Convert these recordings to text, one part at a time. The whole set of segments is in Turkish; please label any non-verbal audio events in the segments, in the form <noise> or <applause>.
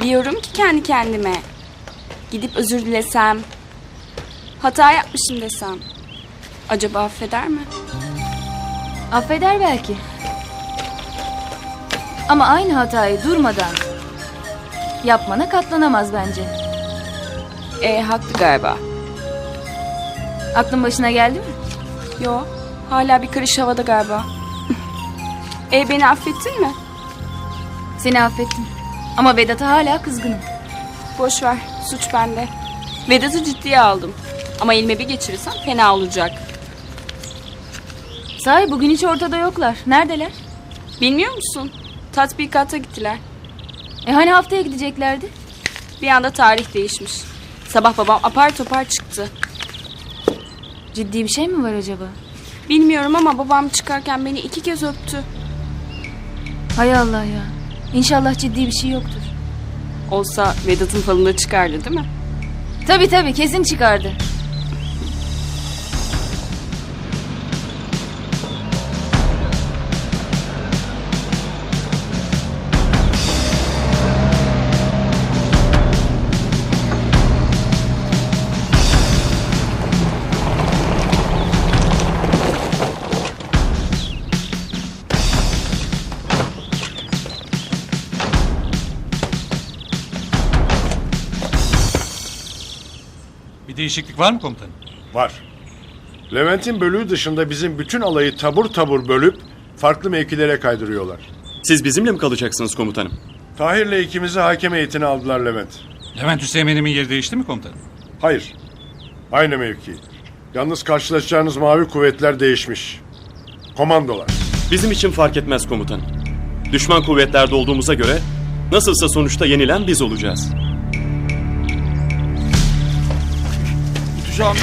Diyorum ki kendi kendime. Gidip özür dilesem. Hata yapmışım desem. Acaba affeder mi? Affeder belki. Ama aynı hatayı durmadan yapmana katlanamaz bence. E haklı galiba. Aklın başına geldi mi? Yo hala bir karış havada galiba. <laughs> e beni affettin mi? Seni affettim. Ama Vedat'a hala kızgınım. Boş ver suç bende. Vedat'ı ciddiye aldım. Ama elime bir geçirirsem fena olacak. Sahi bugün hiç ortada yoklar. Neredeler? Bilmiyor musun? Tatbikata gittiler. E hani haftaya gideceklerdi? Bir anda tarih değişmiş. Sabah babam apar topar çıktı. Ciddi bir şey mi var acaba? Bilmiyorum ama babam çıkarken beni iki kez öptü. Hay Allah ya. İnşallah ciddi bir şey yoktur. Olsa Vedat'ın falında çıkardı değil mi? Tabii tabii kesin çıkardı. Bir değişiklik var mı komutanım? Var. Levent'in bölüğü dışında bizim bütün alayı tabur tabur bölüp farklı mevkilere kaydırıyorlar. Siz bizimle mi kalacaksınız komutanım? Tahir'le ikimizi hakem heyetine aldılar Levent. Levent Hüseyin'imin yeri değişti mi komutanım? Hayır. Aynı mevki. Yalnız karşılaşacağınız mavi kuvvetler değişmiş. Komandolar. Bizim için fark etmez komutanım. Düşman kuvvetlerde olduğumuza göre nasılsa sonuçta yenilen biz olacağız. Hocam.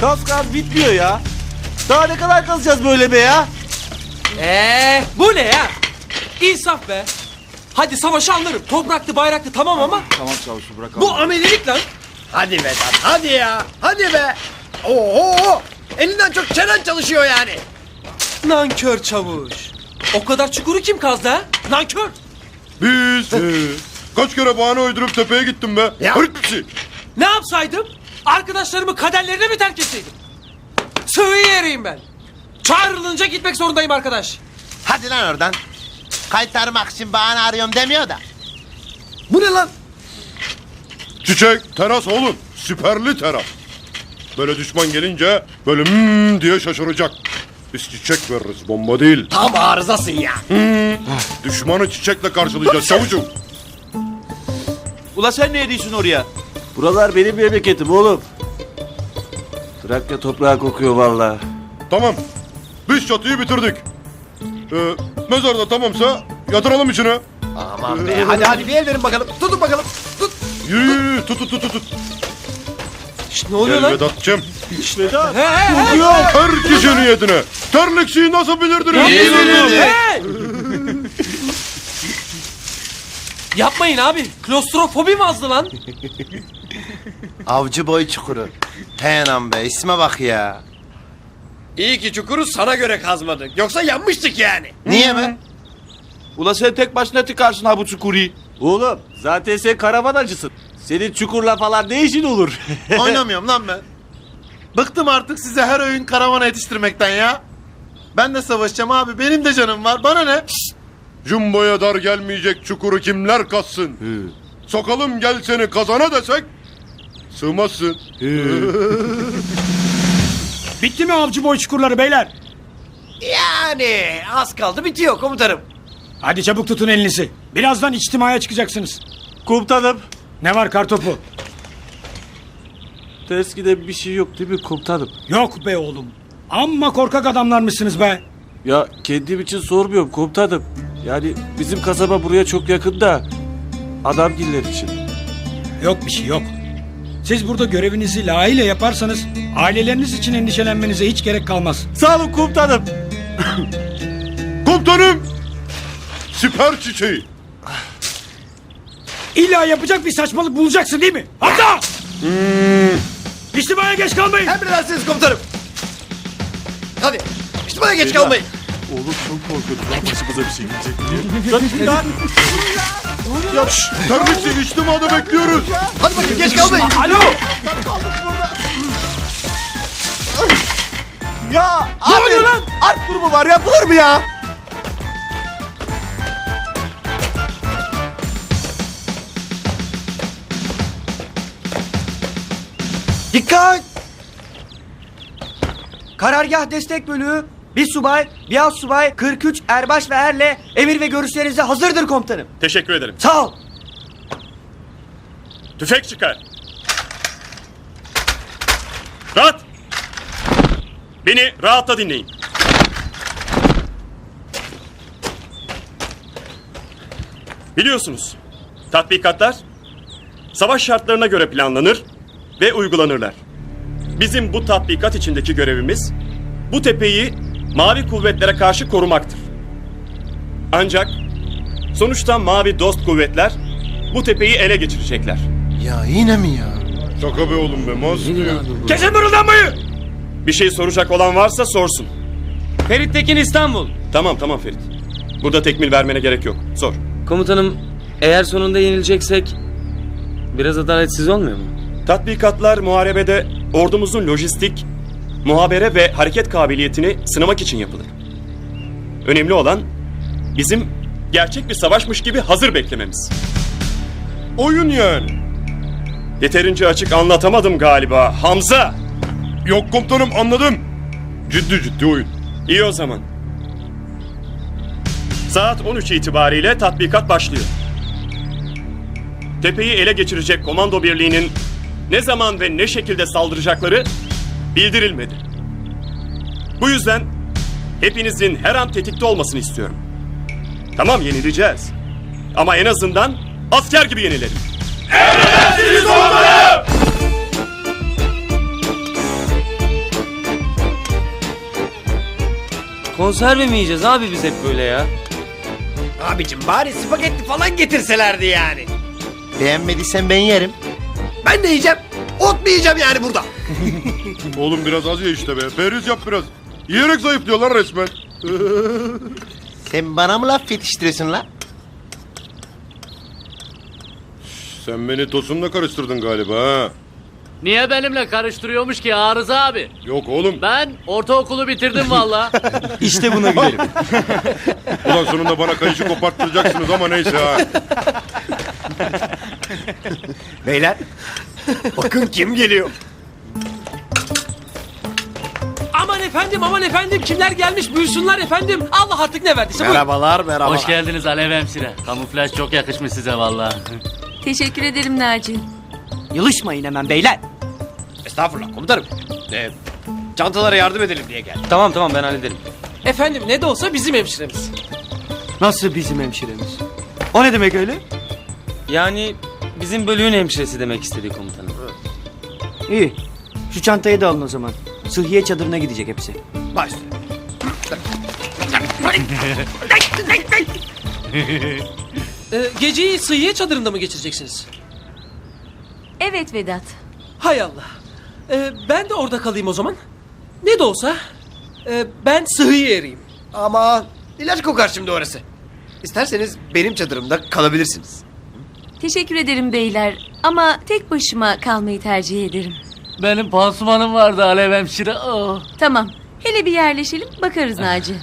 Kaz kaz bitmiyor ya. Daha ne kadar kazacağız böyle be ya? Eee bu ne ya? İnsaf be. Hadi savaşı anlarım. Topraktı bayraktı tamam ama Tamam çavuşu bırak bu amelilik lan. Hadi Vedat hadi ya. Hadi be. Oo. Elinden çok çenen çalışıyor yani. Nankör çavuş. O kadar çukuru kim kazdı ha? Nankör. Biz. Kaç kere bahane uydurup tepeye gittim be. Ya. Hırpsi. Ne yapsaydım? Arkadaşlarımı kaderlerine mi terk etseydim? Sığıyı yeriyim ben. Çağrılınca gitmek zorundayım arkadaş. Hadi lan oradan. Kaytarmak için bahane arıyorum demiyor da. Bu ne lan? Çiçek, teras oğlum. Süperli teras. Böyle düşman gelince böyle hmm diye şaşıracak. Biz çiçek veririz, bomba değil. Tam arızasın ya. Düşmanı çiçekle karşılayacağız çavucum. Ula sen ne ediyorsun oraya? Buralar benim memleketim oğlum. Trakya toprağı kokuyor vallahi. Tamam. Biz çatıyı bitirdik. Ee, mezarda tamamsa yatıralım içine. Aman be hadi hadi bir el verin bakalım. Tutun bakalım. Tut. Yürü yürü tut tut tut tut. Şşt, ne oluyor Gel lan? Vedat'cığım. Vedat. He he he. Her kişi niyetine. Terlikçiyi nasıl bilirdiniz? Hey! Yapmayın abi. Klostrofobi mi azdı lan? <laughs> Avcı boy çukuru. Henan be isme bak ya. İyi ki çukuru sana göre kazmadık. Yoksa yanmıştık yani. Niye be? Ula sen tek başına tıkarsın ha bu çukuru. Oğlum zaten sen karavan acısın. Senin çukurla falan ne işin olur? <laughs> Oynamıyorum lan ben. Bıktım artık size her öğün karavana yetiştirmekten ya. Ben de savaşacağım abi. Benim de canım var. Bana ne? Jumbo'ya dar gelmeyecek çukuru kimler kazsın? Sokalım gel seni kazana desek sığmazsın. <laughs> Bitti mi avcı boy çukurları beyler? Yani az kaldı bitiyor komutanım. Hadi çabuk tutun elinizi. Birazdan içtimaya çıkacaksınız. komutanım. Ne var kartopu? Ters giden bir şey yok değil mi komutanım? Yok be oğlum. Amma korkak adamlar mısınız be? Ya kendim için sormuyorum komutanım. Yani bizim kasaba buraya çok yakın da adamgiller için. Yok bir şey yok. Siz burada görevinizi layığıyla yaparsanız aileleriniz için endişelenmenize hiç gerek kalmaz. Sağ olun komutanım. <coughs> Komutanım! Siper çiçeği. İlla yapacak bir saçmalık bulacaksın değil mi? Hatta! İçtimaya geç kalmayın. Emredersiniz komutanım. Hadi. İşte bana geç kalmayın. Oğlum çok korkuyorum lan başımıza bir şey gelecek diye. Lan, lan. Terbiyesiz içtimada bekliyoruz. Hadi bakayım geç kalmayın. Alo. Ya abi art grubu var yapılır mı ya? Dikkat! Karargah destek bölüğü bir subay, bir alt subay, 43 erbaş ve erle emir ve görüşlerinize hazırdır komutanım. Teşekkür ederim. Sağ ol. Tüfek çıkar. Rahat. Beni rahatla dinleyin. Biliyorsunuz, tatbikatlar savaş şartlarına göre planlanır ve uygulanırlar. Bizim bu tatbikat içindeki görevimiz bu tepeyi mavi kuvvetlere karşı korumaktır. Ancak sonuçta mavi dost kuvvetler bu tepeyi ele geçirecekler. Ya yine mi ya? Şaka be oğlum be maz. Kesin mırıldanmayı! Bir şey soracak olan varsa sorsun. Ferit Tekin İstanbul. Tamam tamam Ferit. Burada tekmil vermene gerek yok. Sor. Komutanım eğer sonunda yenileceksek biraz adaletsiz olmuyor mu? Tatbikatlar muharebede ordumuzun lojistik, muhabere ve hareket kabiliyetini sınamak için yapılır. Önemli olan bizim gerçek bir savaşmış gibi hazır beklememiz. Oyun yani. Yeterince açık anlatamadım galiba. Hamza! Yok komutanım anladım. Ciddi ciddi oyun. İyi o zaman. Saat 13 itibariyle tatbikat başlıyor. Tepeyi ele geçirecek komando birliğinin ne zaman ve ne şekilde saldıracakları bildirilmedi. Bu yüzden hepinizin her an tetikte olmasını istiyorum. Tamam yenileceğiz. Ama en azından asker gibi yenilelim. Konserve mi yiyeceğiz abi biz hep böyle ya? Abicim bari spagetti falan getirselerdi yani. Beğenmediysen ben yerim. Ben de yiyeceğim. Ot mu yiyeceğim yani burada? <laughs> Oğlum biraz az ye işte be. Periz yap biraz. Yiyerek zayıflıyorlar resmen. Sen bana mı laf yetiştiriyorsun la? Sen beni tosunla karıştırdın galiba ha. Niye benimle karıştırıyormuş ki Arıza abi? Yok oğlum. Ben ortaokulu bitirdim valla. <laughs> İşte buna gülerim. <laughs> Ulan sonunda bana kayışı koparttıracaksınız ama neyse ha. Beyler. Bakın kim geliyor. Aman efendim aman efendim kimler gelmiş buyursunlar efendim. Allah artık ne verdiyse buyurun. Merhabalar merhabalar. Hoş geldiniz Alev hemşire. Kamuflaj çok yakışmış size valla. Teşekkür ederim Naci. Yılışmayın hemen beyler. Estağfurullah komutanım. Ee, çantalara yardım edelim diye geldim. Tamam tamam ben hallederim. Efendim ne de olsa bizim hemşiremiz. Nasıl bizim hemşiremiz? O ne demek öyle? Yani bizim bölüğün hemşiresi demek istedi komutanım. İyi. Şu çantayı da alın o zaman. Sıhhiye çadırına gidecek hepsi. Baş. Ee, geceyi sıyıya çadırında mı geçireceksiniz? Evet Vedat. Hay Allah. Ee, ben de orada kalayım o zaman. Ne de olsa e, ben sıhhiye eriyim. Ama ilaç kokar şimdi orası. İsterseniz benim çadırımda kalabilirsiniz. Teşekkür ederim beyler. Ama tek başıma kalmayı tercih ederim. Benim pansumanım vardı Alev hemşire. Oh. Tamam. Hele bir yerleşelim bakarız Naci.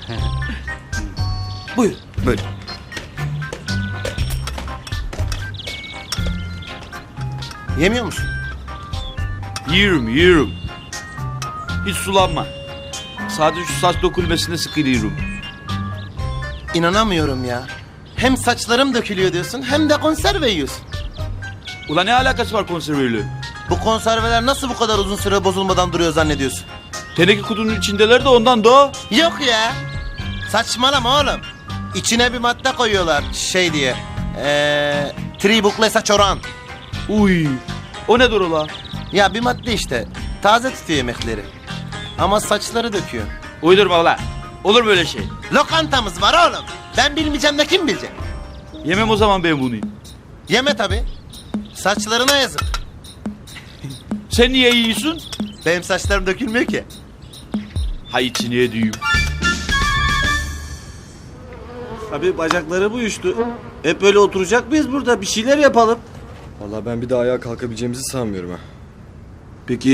<laughs> Buyurun. Böyle. Yemiyor musun? Yiyorum yiyorum. Hiç sulanma. Sadece şu saç dökülmesine sıkılıyorum. İnanamıyorum ya. Hem saçlarım dökülüyor diyorsun hem de konserve yiyorsun. Ulan ne alakası var konserveyle? Bu konserveler nasıl bu kadar uzun süre bozulmadan duruyor zannediyorsun? Teneke kutunun içindeler de ondan da. Yok ya. Saçmalama oğlum. İçine bir madde koyuyorlar şey diye. Eee... Tribucle saç oran. Uy. O nedir ola? Ya bir madde işte. Taze tutuyor yemekleri. Ama saçları döküyor. Uydurma ulan. Olur böyle şey. Lokantamız var oğlum. Ben bilmeyeceğim de kim bilecek? Yemem o zaman ben bunu. Yeme tabi. Saçlarına yazık. Sen niye yiyorsun? Benim saçlarım dökülmüyor ki. Hay içine edeyim. Abi bacakları bu uyuştu. Hep böyle oturacak mıyız burada? Bir şeyler yapalım. Vallahi ben bir daha ayağa kalkabileceğimizi sanmıyorum ha. Peki